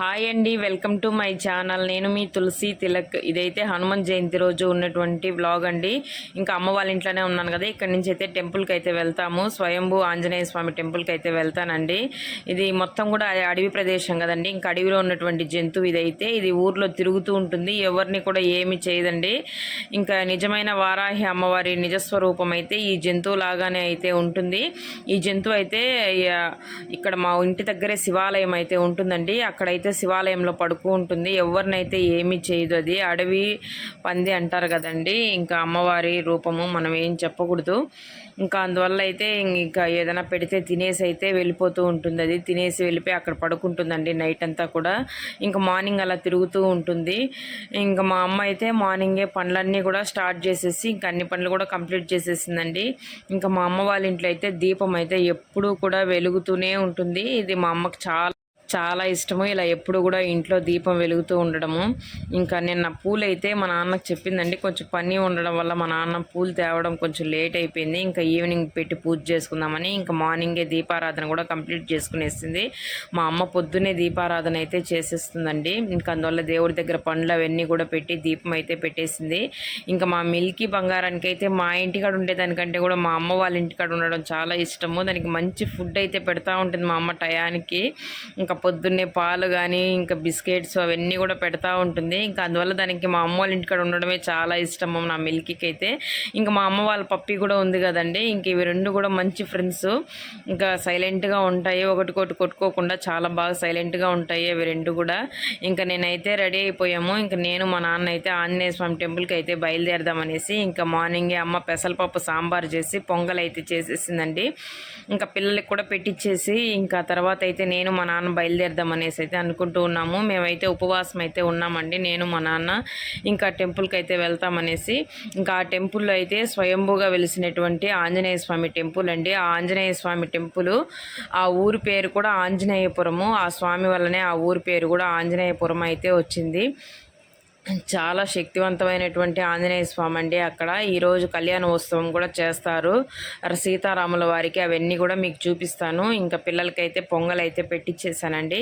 Hi అండి welcome to my channel. నేను మీ తులసి తిలక్. ఇదైతే హనుమాన్ జయంతి రోజు ఉన్నటువంటి వ్లాగ్ అండి. ఇంకా అమ్మ వాళ్ళ ఇంట్లోనే ఉన్నాను కదా ఇక్కడ నుంచి అయితే టెంపుల్కి అయితే వెళ్తాము. స్వయంభూ ఆంజనేయ స్వామి టెంపుల్కి అయితే వెళ్తానండి. ఇది మొత్తం కూడా అడవి ప్రదేశం కదండి. ఇంకా అడవిలో ఉన్నటువంటి జంతువు ఇదైతే ఇది ఊర్లో తిరుగుతూ ఉంటుంది. ఎవరిని కూడా ఏమి చేయదండి. ఇంకా నిజమైన వారాహి అమ్మవారి నిజస్వరూపం అయితే ఈ జంతువు లాగానే అయితే ఉంటుంది. ఈ జంతువు అయితే ఇక్కడ మా ఇంటి దగ్గరే శివాలయం అయితే ఉంటుందండి. అక్కడైతే శివాలయంలో పడుకు ఉంటుంది. ఎవరినైతే ఏమీ చేయదు అది అడవి పంది అంటారు కదండి. ఇంకా అమ్మవారి రూపము మనం ఏం చెప్పకూడదు. ఇంకా అందువల్ల అయితే ఇంకా ఏదైనా పెడితే తినేసి అయితే వెళ్ళిపోతూ ఉంటుంది. అది తినేసి వెళ్ళిపోయి అక్కడ పడుకుంటుందండి నైట్ అంతా కూడా. ఇంకా మార్నింగ్ అలా తిరుగుతూ ఉంటుంది. ఇంకా మా అమ్మ అయితే మార్నింగే పనులన్నీ కూడా స్టార్ట్ చేసేసి ఇంకా అన్ని పనులు కూడా కంప్లీట్ చేసేసిందండి. ఇంకా మా అమ్మ వాళ్ళ ఇంట్లో అయితే దీపం అయితే ఎప్పుడూ కూడా వెలుగుతూనే ఉంటుంది. ఇది మా అమ్మకి చాలా చాలా ఇష్టము. ఇలా ఎప్పుడు కూడా ఇంట్లో దీపం వెలుగుతూ ఉండడము. ఇంకా నిన్న పూలు అయితే మా నాన్నకు చెప్పిందండి కొంచెం పని ఉండడం వల్ల మా నాన్న పూలు తేవడం కొంచెం లేట్ అయిపోయింది. ఇంకా ఈవినింగ్ పెట్టి పూజ చేసుకుందామని ఇంకా మార్నింగే దీపారాధన కూడా కంప్లీట్ చేసుకునేసింది. మా అమ్మ పొద్దున్నే దీపారాధన అయితే చేసేస్తుందండి. ఇంకా అందువల్ల దేవుడి దగ్గర పండ్లు అవన్నీ కూడా పెట్టి దీపం అయితే పెట్టేసింది. ఇంకా మా మిల్కీ బంగారానికి అయితే మా ఇంటికాడ ఉండేదానికంటే కూడా మా అమ్మ వాళ్ళ ఇంటికాడ ఉండడం చాలా ఇష్టము. దానికి మంచి ఫుడ్ అయితే పెడతా ఉంటుంది మా అమ్మ టయానికి. ఇంకా పొద్దున్నే పాలు కానీ ఇంకా బిస్కెట్స్ అవన్నీ కూడా పెడతా ఉంటుంది. ఇంకా అందువల్ల దానికి మా అమ్మ వాళ్ళ ఇంటికాడ ఉండడమే చాలా ఇష్టము నా మిల్కీకి అయితే ఇంకా మా అమ్మ వాళ్ళ పప్పి కూడా ఉంది కదండి. ఇంక ఇవి రెండు కూడా మంచి ఫ్రెండ్స్. ఇంకా సైలెంట్గా ఉంటాయి. ఒకటికొకటి కొట్టుకోకుండా చాలా బాగా సైలెంట్గా ఉంటాయి అవి రెండు కూడా. ఇంకా నేనైతే రెడీ అయిపోయాము. ఇంకా నేను మా నాన్న అయితే ఆంజనేయ స్వామి టెంపుల్కి అయితే బయలుదేరదామనేసి ఇంకా మార్నింగే అమ్మ పెసలపప్పు సాంబార్ చేసి పొంగల్ అయితే చేసేసిందండి. ఇంకా పిల్లలకి కూడా పెట్టించేసి ఇంకా తర్వాత అయితే నేను మా నాన్న బయలుదేరదాం అనేసి అయితే అనుకుంటూ ఉన్నాము. మేమైతే ఉపవాసం అయితే ఉన్నామండి. నేను మా నాన్న ఇంకా టెంపుల్కి అయితే వెళ్తామనేసి ఇంకా ఆ టెంపుల్లో అయితే స్వయంభూగా వెలిసినటువంటి ఆంజనేయ స్వామి టెంపుల్ అండి. ఆ ఆంజనేయ స్వామి టెంపుల్ ఆ ఊరి పేరు కూడా ఆంజనేయపురము. ఆ స్వామి వల్లనే ఆ ఊరి పేరు కూడా ఆంజనేయపురం అయితే వచ్చింది. చాలా శక్తివంతమైనటువంటి ఆంజనేయ స్వామి అండి. అక్కడ ఈరోజు కళ్యాణోత్సవం కూడా చేస్తారు. సీతారాముల వారికి అవన్నీ కూడా మీకు చూపిస్తాను. ఇంకా పిల్లలకైతే పొంగల్ అయితే పెట్టించేసానండి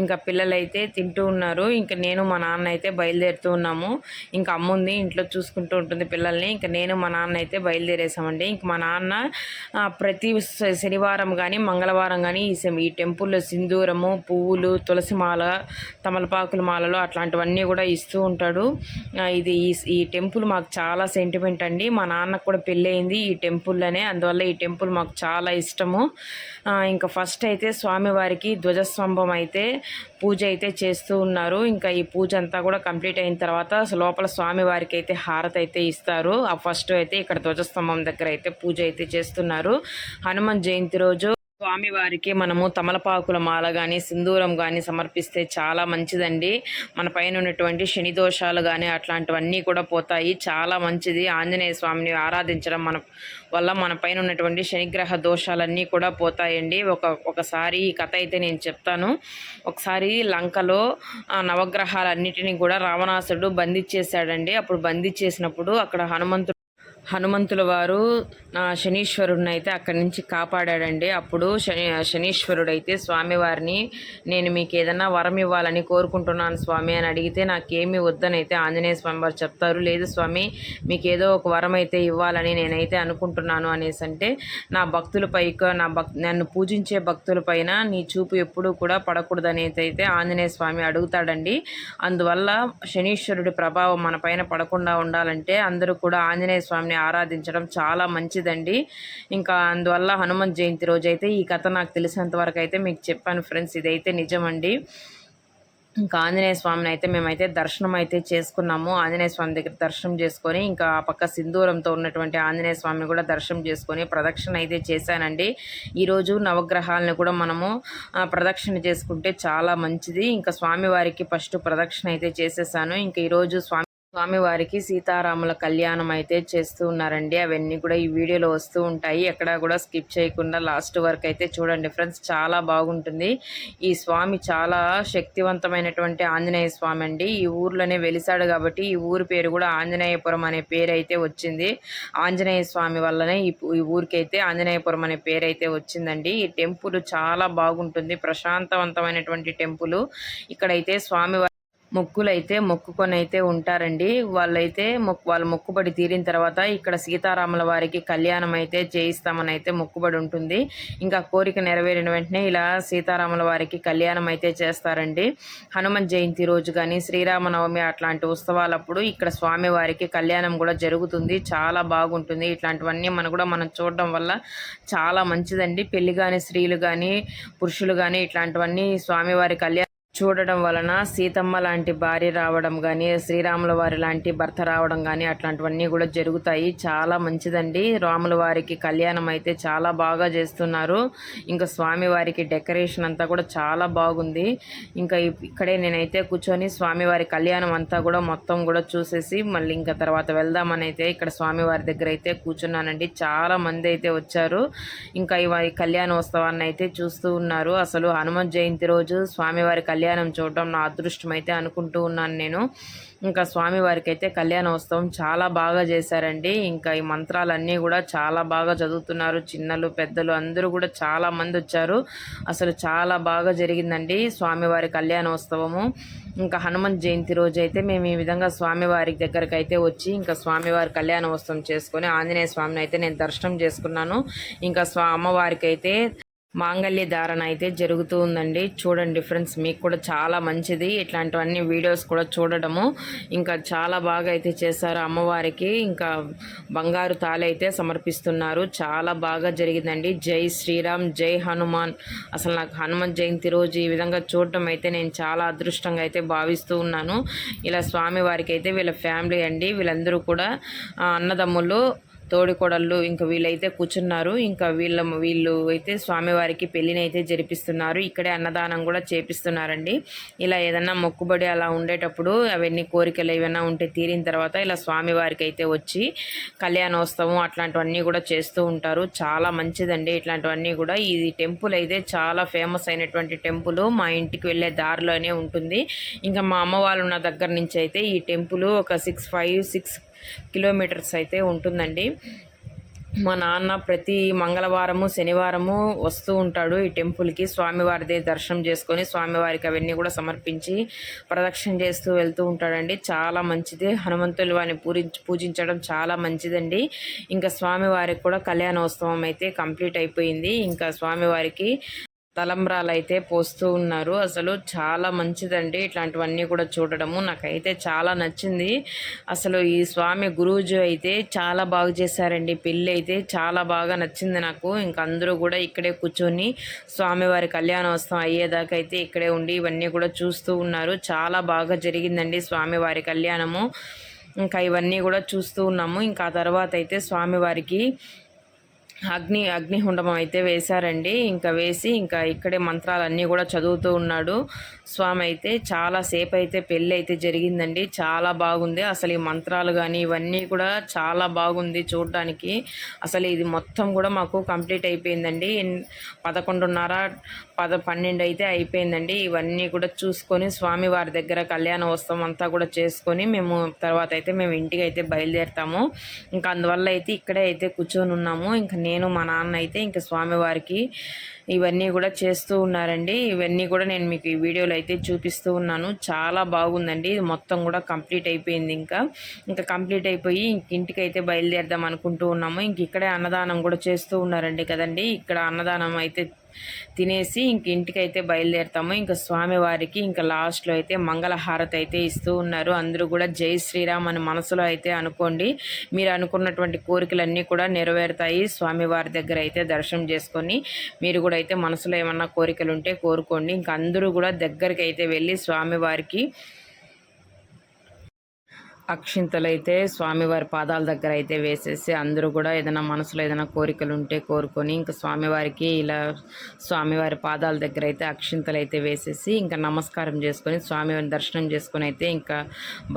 ఇంకా పిల్లలైతే తింటూ ఉన్నారు. ఇంకా నేను మా నాన్న అయితే బయలుదేరుతూ ఉన్నాము. ఇంకా అమ్ముంది ఇంట్లో చూసుకుంటూ ఉంటుంది పిల్లల్ని. ఇంకా నేను మా నాన్న అయితే బయలుదేరేసామండి. ఇంక మా నాన్న ప్రతి శనివారం కానీ మంగళవారం కానీ ఈ ఈ టెంపుల్లో సింధూరము పువ్వులు తులసి మాల తమలపాకుల మాలలు అట్లాంటివన్నీ కూడా ఇస్తూ ఉంటాడు. ఆ, ఇది ఈ టెంపుల్ మాకు చాలా సెంటిమెంట్ అండి. మా నాన్నకు కూడా పెళ్ళయింది ఈ టెంపుల్లోనే అందువల్ల ఈ టెంపుల్ మాకు చాలా ఇష్టము. ఇంకా ఫస్ట్ అయితే స్వామివారికి ధ్వజస్తంభం అయితే పూజ అయితే చేస్తూ ఉన్నారు. ఇంకా ఈ పూజ అంతా కూడా కంప్లీట్ అయిన తర్వాత లోపల స్వామివారికి అయితే హారతి అయితే ఇస్తారు. ఆ ఫస్ట్ అయితే ఇక్కడ ధ్వజస్తంభం దగ్గర అయితే పూజ అయితే చేస్తున్నారు. హనుమాన్ జయంతి రోజు స్వామివారికి మనము తమలపాకుల మాల కానీ సింధూరం కానీ సమర్పిస్తే చాలా మంచిదండి. మన పైన ఉన్నటువంటి శని దోషాలు కానీ అట్లాంటివన్నీ కూడా పోతాయి. చాలా మంచిది. ఆంజనేయ స్వామిని ఆరాధించడం మన వల్ల మన పైన ఉన్నటువంటి శనిగ్రహ దోషాలన్నీ కూడా పోతాయండి. ఒక ఒకసారి ఈ కథ అయితే నేను చెప్తాను. ఒకసారి లంకలో నవగ్రహాలన్నిటినీ కూడా రావణాసుడు బంధించేశాడండి. అప్పుడు బంధించేసినప్పుడు అక్కడ హనుమంతుడు హనుమంతుల వారు నా శనీశ్వరుడిని అయితే అక్కడి నుంచి కాపాడాడండి. అప్పుడు శని శనీశ్వరుడు అయితే స్వామివారిని నేను మీకు ఏదైనా వరం ఇవ్వాలని కోరుకుంటున్నాను స్వామి అని అడిగితే నాకేమీ వద్దని అయితే ఆంజనేయ స్వామి వారు చెప్తారు. లేదు స్వామి మీకు ఏదో ఒక వరం అయితే ఇవ్వాలని నేనైతే అనుకుంటున్నాను అనేసి అంటే నా భక్తులపై నా భక్ నన్ను పూజించే భక్తులపైన నీ చూపు ఎప్పుడూ కూడా పడకూడదని అయితే ఆంజనేయ స్వామి అడుగుతాడండి. అందువల్ల శనీశ్వరుడి ప్రభావం మన పైన పడకుండా ఉండాలంటే అందరూ కూడా ఆంజనేయ స్వామిని ఆరాధించడం చాలా మంచిదండి. ఇంకా అందువల్ల హనుమంత్ జయంతి రోజు అయితే ఈ కథ నాకు తెలిసినంత వరకు అయితే మీకు చెప్పాను ఫ్రెండ్స్ ఇదైతే నిజమండి. ఇంకా ఆంజనేయ స్వామిని అయితే మేమైతే దర్శనం అయితే చేసుకున్నాము. ఆంజనేయ స్వామి దగ్గర దర్శనం చేసుకొని ఇంకా ఆ పక్క సింధూరంతో ఉన్నటువంటి ఆంజనేయ స్వామిని కూడా దర్శనం చేసుకొని ప్రదక్షిణ అయితే చేశానండి. ఈరోజు నవగ్రహాలను కూడా మనము ప్రదక్షిణ చేసుకుంటే చాలా మంచిది. ఇంకా స్వామివారికి ఫస్ట్ ప్రదక్షిణ అయితే చేసేసాను. ఇంకా ఈరోజు స్వామి స్వామివారికి సీతారాముల కళ్యాణం అయితే చేస్తూ ఉన్నారండి. అవన్నీ కూడా ఈ వీడియోలో వస్తూ ఉంటాయి. ఎక్కడా కూడా స్కిప్ చేయకుండా లాస్ట్ వరకు అయితే చూడండి ఫ్రెండ్స్. చాలా బాగుంటుంది. ఈ స్వామి చాలా శక్తివంతమైనటువంటి ఆంజనేయ స్వామి అండి. ఈ ఊర్లోనే వెలిసాడు కాబట్టి ఈ ఊరి పేరు కూడా ఆంజనేయపురం అనే పేరు అయితే వచ్చింది. ఆంజనేయ స్వామి వల్లనే ఈ ఈ ఊరికైతే ఆంజనేయపురం అనే పేరు అయితే వచ్చిందండి. ఈ టెంపుల్ చాలా బాగుంటుంది. ప్రశాంతవంతమైనటువంటి టెంపుల్. ఇక్కడైతే స్వామి మొక్కులైతే మొక్కుకొనైతే మొక్కుకొని అయితే ఉంటారండి. వాళ్ళైతే మొక్కు వాళ్ళ మొక్కుబడి తీరిన తర్వాత ఇక్కడ సీతారాముల వారికి కళ్యాణం అయితే చేయిస్తామని అయితే మొక్కుబడి ఉంటుంది. ఇంకా కోరిక నెరవేరిన వెంటనే ఇలా సీతారాముల వారికి కళ్యాణం అయితే చేస్తారండి. హనుమన్ జయంతి రోజు కానీ శ్రీరామనవమి అట్లాంటి ఉత్సవాలప్పుడు ఇక్కడ స్వామి వారికి కళ్యాణం కూడా జరుగుతుంది. చాలా బాగుంటుంది. ఇట్లాంటివన్నీ మనం కూడా మనం చూడడం వల్ల చాలా మంచిదండి. పెళ్ళి కానీ స్త్రీలు కానీ పురుషులు కానీ ఇట్లాంటివన్నీ స్వామివారి కళ్యాణం చూడడం వలన సీతమ్మ లాంటి భార్య రావడం కానీ శ్రీరాముల వారి లాంటి భర్త రావడం కానీ అట్లాంటివన్నీ కూడా జరుగుతాయి. చాలా మంచిదండి. రాముల వారికి కళ్యాణం అయితే చాలా బాగా చేస్తున్నారు. ఇంకా స్వామి వారికి డెకరేషన్ అంతా కూడా చాలా బాగుంది. ఇంకా ఇక్కడే నేనైతే కూర్చొని స్వామివారి కళ్యాణం అంతా కూడా మొత్తం కూడా చూసేసి మళ్ళీ ఇంకా తర్వాత వెళ్దామని అయితే ఇక్కడ స్వామివారి దగ్గర అయితే కూర్చున్నానండి. చాలా మంది అయితే వచ్చారు. ఇంకా ఈ కళ్యాణోత్సవాన్ని అయితే చూస్తూ ఉన్నారు. అసలు హనుమత్ జయంతి రోజు స్వామివారి కళ్యాణం చూడడం చూడటం నా అదృష్టం అయితే అనుకుంటూ ఉన్నాను నేను. ఇంకా స్వామివారికి అయితే కళ్యాణోత్సవం చాలా బాగా చేశారండి. ఇంకా ఈ మంత్రాలన్నీ కూడా చాలా బాగా చదువుతున్నారు. చిన్నలు పెద్దలు అందరూ కూడా చాలా మంది వచ్చారు. అసలు చాలా బాగా జరిగిందండి స్వామివారి కళ్యాణోత్సవము. ఇంకా హనుమంత్ జయంతి రోజు అయితే మేము ఈ విధంగా స్వామివారి దగ్గరికి అయితే వచ్చి ఇంకా స్వామివారి కళ్యాణోత్సవం చేసుకొని ఆంజనేయ స్వామిని అయితే నేను దర్శనం చేసుకున్నాను. ఇంకా స్వా అమ్మవారికి అయితే మాంగళ్య ధారణ అయితే జరుగుతూ ఉందండి. చూడండి ఫ్రెండ్స్ మీకు కూడా చాలా మంచిది. ఇట్లాంటివన్నీ వీడియోస్ కూడా చూడడము. ఇంకా చాలా బాగా అయితే చేశారు అమ్మవారికి. ఇంకా బంగారు తాళి అయితే సమర్పిస్తున్నారు. చాలా బాగా జరిగిందండి. జై శ్రీరామ్ జై హనుమాన్. అసలు నాకు హనుమాన్ జయంతి రోజు ఈ విధంగా చూడటం అయితే నేను చాలా అదృష్టంగా అయితే భావిస్తూ ఉన్నాను. ఇలా స్వామివారికి అయితే వీళ్ళ ఫ్యామిలీ అండి. వీళ్ళందరూ కూడా అన్నదమ్ములు తోడికోడళ్ళు ఇంకా వీళ్ళైతే కూర్చున్నారు. ఇంకా వీళ్ళ వీళ్ళు అయితే స్వామివారికి పెళ్ళిని అయితే జరిపిస్తున్నారు. ఇక్కడే అన్నదానం కూడా చేపిస్తున్నారండి. ఇలా ఏదన్నా మొక్కుబడి అలా ఉండేటప్పుడు అవన్నీ కోరికలు ఏమైనా ఉంటే తీరిన తర్వాత ఇలా స్వామివారికి అయితే వచ్చి కళ్యాణోత్సవం అట్లాంటివన్నీ కూడా చేస్తూ ఉంటారు. చాలా మంచిదండి ఇట్లాంటివన్నీ కూడా. ఈ టెంపుల్ అయితే చాలా ఫేమస్ అయినటువంటి టెంపుల్. మా ఇంటికి వెళ్ళే దారిలోనే ఉంటుంది. ఇంకా మా అమ్మ వాళ్ళు ఉన్న దగ్గర నుంచి అయితే ఈ టెంపుల్ ఒక సిక్స్ ఫైవ్ సిక్స్ కిలోమీటర్స్ అయితే ఉంటుందండి. మా నాన్న ప్రతి మంగళవారము శనివారము వస్తూ ఉంటాడు ఈ టెంపుల్కి. స్వామివారిది దర్శనం చేసుకొని స్వామివారికి అవన్నీ కూడా సమర్పించి ప్రదక్షిణ చేస్తూ వెళ్తూ ఉంటాడండి. చాలా మంచిది. హనుమంతులు వారిని పూరించి పూజించడం చాలా మంచిదండి. ఇంకా స్వామివారికి కూడా కళ్యాణోత్సవం అయితే కంప్లీట్ అయిపోయింది. ఇంకా స్వామివారికి తలంబ్రాలు అయితే పోస్తూ ఉన్నారు. అసలు చాలా మంచిదండి ఇట్లాంటివన్నీ కూడా చూడడము. నాకైతే చాలా నచ్చింది. అసలు ఈ స్వామి గురూజు అయితే చాలా బాగా చేశారండి. పెళ్ళి అయితే చాలా బాగా నచ్చింది నాకు. ఇంక అందరూ కూడా ఇక్కడే కూర్చొని స్వామివారి కళ్యాణోత్సవం అయ్యేదాకా అయితే ఇక్కడే ఉండి ఇవన్నీ కూడా చూస్తూ ఉన్నారు. చాలా బాగా జరిగిందండి స్వామివారి కళ్యాణము. ఇంకా ఇవన్నీ కూడా చూస్తూ ఉన్నాము. ఇంకా తర్వాత అయితే స్వామివారికి అగ్ని అగ్నిహుండం అయితే వేశారండి. ఇంకా వేసి ఇంకా ఇక్కడే మంత్రాలన్నీ కూడా చదువుతూ ఉన్నాడు. స్వామి అయితే చాలాసేపు అయితే పెళ్ళి అయితే జరిగిందండి. చాలా బాగుంది. అసలు ఈ మంత్రాలు కానీ ఇవన్నీ కూడా చాలా బాగుంది చూడడానికి. అసలు ఇది మొత్తం కూడా మాకు కంప్లీట్ అయిపోయిందండి. పదకొండున్నర పద పన్నెండు అయితే అయిపోయిందండి. ఇవన్నీ కూడా చూసుకొని స్వామి వారి దగ్గర కళ్యాణోత్సవం అంతా కూడా చేసుకొని మేము తర్వాత అయితే మేము ఇంటికి అయితే బయలుదేరుతాము. ఇంకా అందువల్ల అయితే ఇక్కడే అయితే కూర్చొని ఉన్నాము. ఇంకా నేను మా నాన్న అయితే ఇంకా స్వామివారికి ఇవన్నీ కూడా చేస్తూ ఉన్నారండి. ఇవన్నీ కూడా నేను మీకు ఈ వీడియోలో అయితే చూపిస్తూ ఉన్నాను. చాలా బాగుందండి. మొత్తం కూడా కంప్లీట్ అయిపోయింది ఇంకా. ఇంకా కంప్లీట్ అయిపోయి ఇంక ఇంటికి అయితే బయలుదేరదాం అనుకుంటూ ఉన్నాము. ఇంక ఇక్కడే అన్నదానం కూడా చేస్తూ ఉన్నారండి కదండి. ఇక్కడ అన్నదానం అయితే తినేసి ఇంక ఇంటికి అయితే బయలుదేరుతాము. ఇంకా స్వామివారికి ఇంకా లాస్ట్లో అయితే మంగళహారతి అయితే ఇస్తూ ఉన్నారు. అందరూ కూడా జై శ్రీరామ్ అని మనసులో అయితే అనుకోండి. మీరు అనుకున్నటువంటి కోరికలన్నీ కూడా నెరవేరుతాయి. స్వామివారి దగ్గర అయితే దర్శనం చేసుకొని మీరు కూడా అయితే మనసులో ఏమన్నా కోరికలు ఉంటే కోరుకోండి. ఇంకా అందరూ కూడా దగ్గరికి అయితే వెళ్ళి స్వామివారికి అక్షింతలు అయితే స్వామివారి పాదాల దగ్గర అయితే వేసేసి అందరూ కూడా ఏదైనా మనసులో ఏదైనా కోరికలు ఉంటే కోరుకొని ఇంకా స్వామివారికి ఇలా స్వామివారి పాదాల దగ్గర అయితే అక్షింతలు అయితే వేసేసి ఇంకా నమస్కారం చేసుకొని స్వామివారిని దర్శనం చేసుకొని అయితే ఇంకా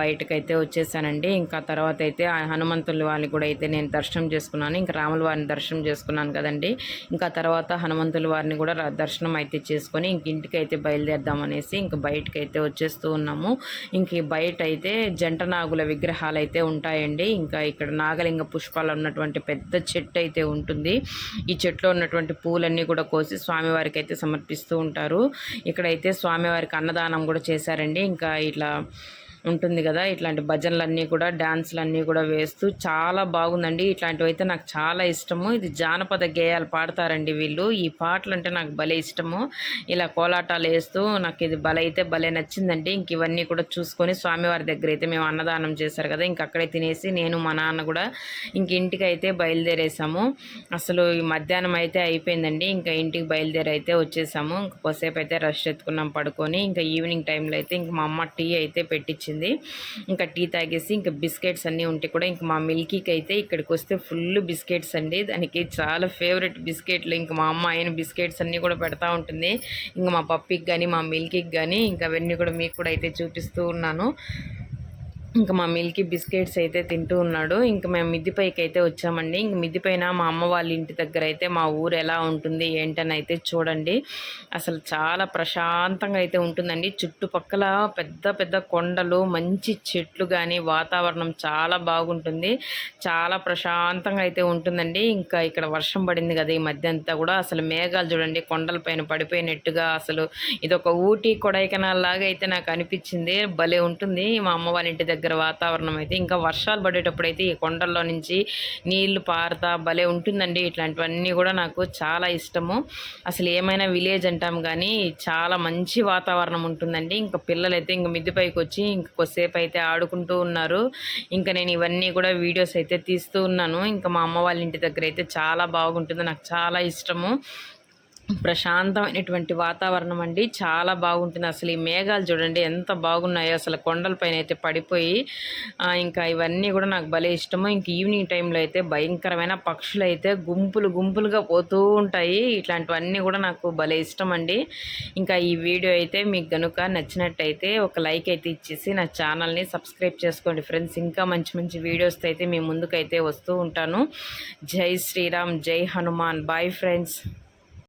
బయటకైతే వచ్చేసానండి. ఇంకా తర్వాత అయితే ఆ హనుమంతుల వారిని కూడా అయితే నేను దర్శనం చేసుకున్నాను. ఇంకా రాముల వారిని దర్శనం చేసుకున్నాను కదండి. ఇంకా తర్వాత హనుమంతుల వారిని కూడా దర్శనం అయితే చేసుకొని ఇంక ఇంటికి అయితే బయలుదేరదాం అనేసి ఇంక బయటకైతే వచ్చేస్తూ ఉన్నాము. ఇంక బయట అయితే జంట నాగులు విగ్రహాలు అయితే ఉంటాయండి. ఇంకా ఇక్కడ నాగలింగ పుష్పాలు ఉన్నటువంటి పెద్ద చెట్టు అయితే ఉంటుంది. ఈ చెట్లో ఉన్నటువంటి పూలన్నీ కూడా కోసి స్వామివారికి అయితే సమర్పిస్తూ ఉంటారు. ఇక్కడైతే స్వామివారికి అన్నదానం కూడా చేశారండి. ఇంకా ఇట్లా ఉంటుంది కదా ఇట్లాంటి భజనలన్నీ కూడా డాన్సులన్నీ కూడా వేస్తూ చాలా బాగుందండి. ఇట్లాంటివి అయితే నాకు చాలా ఇష్టము. ఇది జానపద గేయాలు పాడతారండి వీళ్ళు. ఈ పాటలు అంటే నాకు భలే ఇష్టము. ఇలా కోలాటాలు వేస్తూ నాకు ఇది భలే అయితే భలే నచ్చిందండి. ఇంక ఇవన్నీ కూడా చూసుకొని స్వామివారి దగ్గర అయితే మేము అన్నదానం చేశారు కదా ఇంక అక్కడే తినేసి నేను మా నాన్న కూడా ఇంక ఇంటికి అయితే బయలుదేరేసాము. అసలు ఈ మధ్యాహ్నం అయితే అయిపోయిందండి. ఇంకా ఇంటికి బయలుదేరి అయితే వచ్చేసాము. ఇంక అయితే రష్ ఎత్తుకున్నాం పడుకొని. ఇంకా ఈవినింగ్ టైంలో అయితే ఇంక మా అమ్మ టీ అయితే పెట్టించింది ఇంకా టీ తాగేసి ఇంకా బిస్కెట్స్ అన్నీ ఉంటే కూడా ఇంకా మా మిల్కీకి అయితే ఇక్కడికి వస్తే ఫుల్ బిస్కెట్స్ అండి. దానికి చాలా ఫేవరెట్ బిస్కెట్లు. ఇంకా మా అమ్మ ఆయన బిస్కెట్స్ అన్నీ కూడా పెడతా ఉంటుంది. ఇంకా మా పప్పికి కానీ మా మిల్కీకి కానీ ఇంకా అవన్నీ కూడా మీకు కూడా అయితే చూపిస్తూ ఉన్నాను. ఇంకా మా మిల్కీ బిస్కెట్స్ అయితే తింటూ ఉన్నాడు. ఇంకా మేము మిద్దిపైకి అయితే వచ్చామండి. ఇంక మిద్దిపైన మా అమ్మ వాళ్ళ ఇంటి దగ్గర అయితే మా ఊరు ఎలా ఉంటుంది ఏంటని అయితే చూడండి. అసలు చాలా ప్రశాంతంగా అయితే ఉంటుందండి. చుట్టుపక్కల పెద్ద పెద్ద కొండలు మంచి చెట్లు కానీ వాతావరణం చాలా బాగుంటుంది. చాలా ప్రశాంతంగా అయితే ఉంటుందండి. ఇంకా ఇక్కడ వర్షం పడింది కదా ఈ మధ్య అంతా కూడా అసలు మేఘాలు చూడండి కొండలపైన పడిపోయినట్టుగా అసలు ఇదొక ఊటీ కొడైకెనాల్ లాగా అయితే నాకు అనిపించింది. భలే ఉంటుంది. మా అమ్మ వాళ్ళ ఇంటి దగ్గర దగ్గర వాతావరణం అయితే ఇంకా వర్షాలు పడేటప్పుడు అయితే ఈ కొండల్లో నుంచి నీళ్ళు పారుతా భలే ఉంటుందండి. ఇట్లాంటివన్నీ కూడా నాకు చాలా ఇష్టము. అసలు ఏమైనా విలేజ్ అంటాం కానీ చాలా మంచి వాతావరణం ఉంటుందండి. ఇంకా పిల్లలు అయితే ఇంక మిద్దిపైకి వచ్చి ఇంక కొద్దిసేపు అయితే ఆడుకుంటూ ఉన్నారు. ఇంకా నేను ఇవన్నీ కూడా వీడియోస్ అయితే తీస్తూ ఉన్నాను. ఇంకా మా అమ్మ వాళ్ళ ఇంటి దగ్గర అయితే చాలా బాగుంటుంది. నాకు చాలా ఇష్టము. ప్రశాంతమైనటువంటి వాతావరణం అండి చాలా బాగుంటుంది. అసలు ఈ మేఘాలు చూడండి ఎంత బాగున్నాయో. అసలు కొండలపైన అయితే పడిపోయి ఇంకా ఇవన్నీ కూడా నాకు భలే ఇష్టము. ఇంక ఈవినింగ్ టైంలో అయితే భయంకరమైన పక్షులు అయితే గుంపులు గుంపులుగా పోతూ ఉంటాయి. ఇట్లాంటివన్నీ కూడా నాకు భలే ఇష్టం అండి ఇంకా ఈ వీడియో అయితే మీకు కనుక నచ్చినట్టయితే ఒక లైక్ అయితే ఇచ్చేసి నా ఛానల్ని సబ్స్క్రైబ్ చేసుకోండి ఫ్రెండ్స్. ఇంకా మంచి మంచి వీడియోస్ అయితే మీ ముందుకైతే వస్తూ ఉంటాను. జై శ్రీరామ్ జై హనుమాన్. Bye friends.